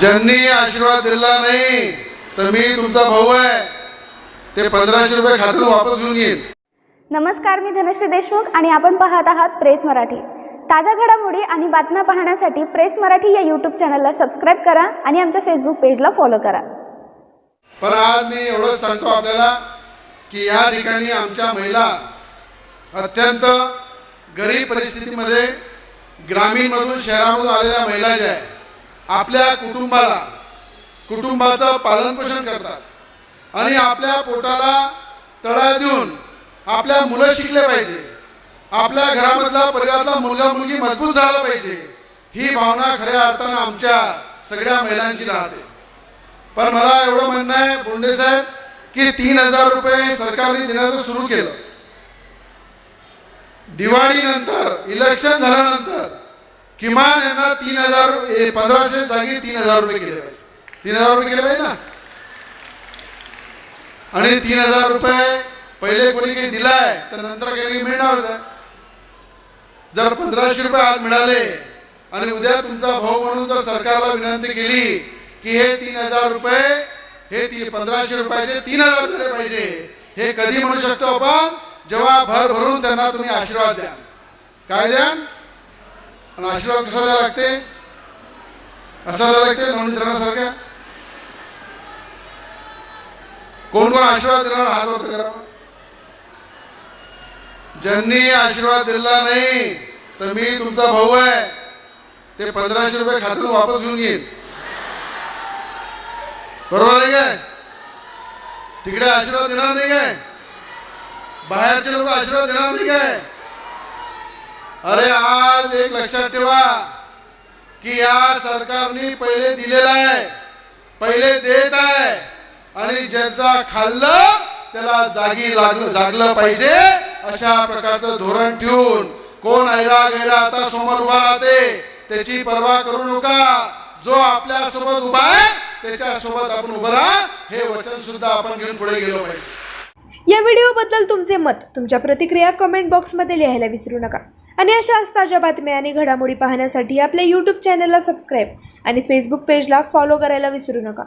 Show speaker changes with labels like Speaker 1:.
Speaker 1: ज्यांनी आशीर्वाद दिला नाही तर मी तुमचा भाऊ आहे. ते पंधराशे रुपये खात्यातून वापस घेऊन घेईन
Speaker 2: नमस्कार मी धनश्री देशमुख आणि आपण पाहत आहात प्रेस मराठी. ताज्या घडामोडी आणि बातम्या पाहण्यासाठी प्रेस मराठी या यूट्यूब चॅनलला सबस्क्राईब करा आणि आमच्या फेसबुक पेजला फॉलो करा.
Speaker 1: पण आज मी एवढंच सांगतो आपल्याला की या ठिकाणी आमच्या महिला अत्यंत गरीब परिस्थितीमध्ये ग्रामीणमधून शहरामधून आलेल्या महिला ज्या आहे आपल्या कुटुंबाला कुटुंबाचं पालनपोषण करतात. आणि आपल्या पोटाला तळा देऊन आपल्या मुलं शिकले पाहिजे. आपल्या घरामधला परिवारातला मुलगा मुलगी मजबूत झाला पाहिजे. ही भावना खऱ्या अर्थानं आमच्या सगळ्या महिलांची राहते. पण मला एवढं म्हणणं आहे बोंडे साहेब की तीन हजार रुपये सरकारने देण्याचं सुरू केलं. दिवाळीनंतर इलेक्शन झाल्यानंतर किमान यांना तीन हजार ए, पंधराशे जागी तीन हजार रुपये केले पाहिजे. तीन हजार रुपये केले पाहिजे ना? आणि तीन हजार रुपये पहिले कोणी काही दिलाय तर नंतर काही मिळणार जर पंधराशे रुपये आज मिळाले आणि उद्या तुमचा भाऊ म्हणून जर सरकारला विनंती केली की हे तीन हजार रुपये हे ती पंधराशे रुपयाचे तीन हजार दिले पाहिजे. हे कधी म्हणू शकतो आपण? जेव्हा भर भरून त्यांना तुम्ही आशीर्वाद द्या. काय द्या? आणि आशीर्वाद कसा द्यावा लागते? असा द्यावा लागते नवनीतरणासारख्या कोण कोण आशीर्वाद देणार? हात वर करा. ज्यांनी आशीर्वाद दिला नाही तर मी तुमचा भाऊ आहे. ते पंधराशे रुपये खात्यातून वापस घेऊन घेईन बरोबर आहे काय? तिकडे आशीर्वाद देणार नाही काय? बाहेरचे लोक आशीर्वाद देणार नाही काय? अरे आज एक लक्षात ठेवा की या सरकारने पहिले दिलेला आहे पहिले देत आहे आणि ज्याचा खाल्लं त्याला जागी लागलं जागलं पाहिजे अशा प्रकारचं धोरण ठेवून. कोण ऐरा गैरा आता समोर उभा राहते त्याची पर्वा करू नका. जो आपल्यासोबत उभा आहे त्याच्या सोबत आपण उभं राहा. हे वचन सुद्धा आपण घेऊन पुढे गेलो पाहिजे.
Speaker 3: या व्हिडिओबद्दल तुमचे मत तुमच्या प्रतिक्रिया कमेंट बॉक्समध्ये लिहायला विसरू नका. आणि अशा ताज्या बातम्या आणि घडामोडी पाहण्यासाठी आपल्या यूट्यूब चॅनलला सबस्क्राईब आणि फेसबुक पेजला फॉलो करायला विसरू नका.